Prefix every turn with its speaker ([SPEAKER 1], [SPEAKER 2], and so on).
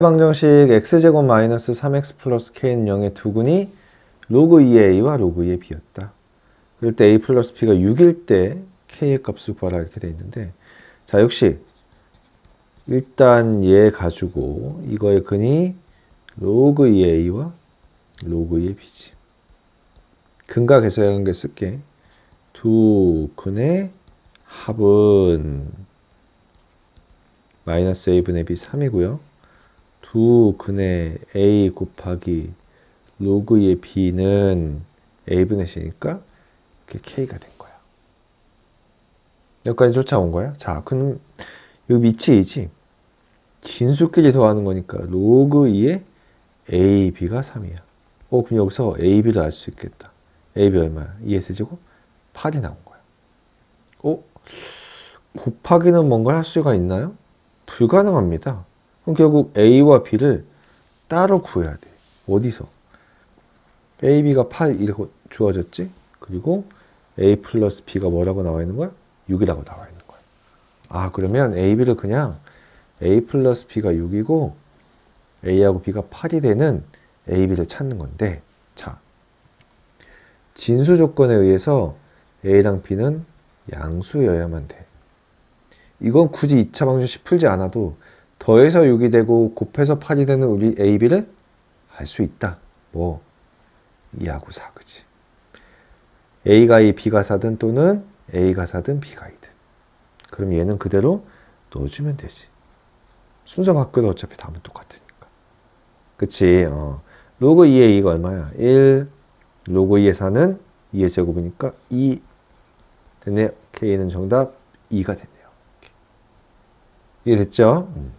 [SPEAKER 1] 방정식 x제곱 마이너스 3x 플러스 k는 0의 두근이 로그 2의 a와 로그 2의 b였다. 그럴 때 a 플러스 b가 6일 때 k의 값을 구하라 이렇게 돼 있는데 자 역시 일단 얘 가지고 이거의 근이 로그 2의 a와 로그 2의 b지. 근과 계수의 관계 쓸게. 두 근의 합은 마이너스 a분의 b 3이고요. 두 근의 a 곱하기 로그 2의 b는 a분의 c니까 그게 k가 된 거야. 여기까지 쫓아온 거야. 자, 그럼 이 밑이지. 진수끼리 더하는 거니까 로그 2의 ab가 3이야. 어, 그럼 여기서 ab를 알 수 있겠다. ab 얼마야? 2s 제곱 8이 나온 거야. 어? 곱하기는 뭔가 할 수가 있나요? 불가능합니다. 그럼 결국 a와 b를 따로 구해야 돼. 어디서? ab가 8 이렇게 주어졌지? 그리고 a 플러스 b가 뭐라고 나와 있는 거야? 6이라고 나와 있는 거야. 아, 그러면 a, b를 그냥 a 플러스 b가 6이고 a하고 b가 8이 되는 a, b를 찾는 건데 자, 진수 조건에 의해서 a랑 b는 양수여야만 돼. 이건 굳이 2차 방정식 풀지 않아도 더해서 6이 되고 곱해서 8이 되는 우리 a, b를 알 수 있다. 뭐 2하고 4, 그지? a가 2, b가 4든 또는 a가 4든 b가 2든. 그럼 얘는 그대로 넣어주면 되지. 순서 바뀌어도 어차피 답은 똑같으니까. 그치? 어. 로그 2의 2가 얼마야? 1. 로그 2의 4는 2의 제곱이니까 2. 됐네. K는 정답 2가 됐네요. 이해됐죠? 음.